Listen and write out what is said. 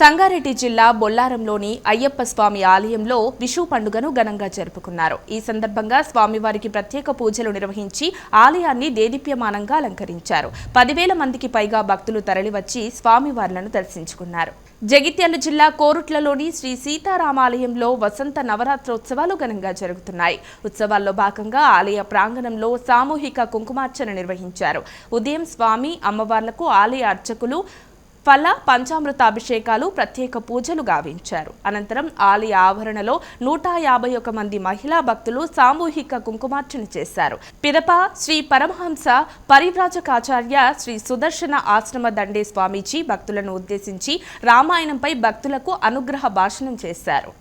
సంగారెడ్డి జిల్లా బొల్లారంలోని అయ్యప్ప స్వామి ఆలయంలో విషు పండుగను ఘనంగా జరుపుకున్నారు. ఈ సందర్భంగా స్వామివారికి ప్రత్యేక పూజలు నిర్వహించి ఆలయాన్ని దేదీప్యమానంగా అలంకరించారు. పదివేల మందికి పైగా భక్తులు తరలివచ్చి స్వామివార్లను దర్శించుకున్నారు. జగిత్యాల జిల్లా కోరుట్లలోని శ్రీ సీతారామాలయంలో వసంత నవరాత్రోత్సవాలు ఘనంగా జరుగుతున్నాయి. ఉత్సవాల్లో భాగంగా ఆలయ ప్రాంగణంలో సామూహిక కుంకుమార్చన నిర్వహించారు. ఉదయం స్వామి అమ్మవార్లకు ఆలయ అర్చకులు ఫల పంచామృతాభిషేకాలు ప్రత్యేక పూజలు గావించారు. అనంతరం ఆలయ ఆవరణలో నూట యాభై ఒక మంది మహిళా భక్తులు సామూహిక కుంకుమార్చన చేశారు. పిదప శ్రీ పరమహంస పరివ్రాజకాచార్య శ్రీ సుదర్శన ఆశ్రమ దండే స్వామీజీ భక్తులను ఉద్దేశించి రామాయణంపై భక్తులకు అనుగ్రహ భాషణం చేశారు.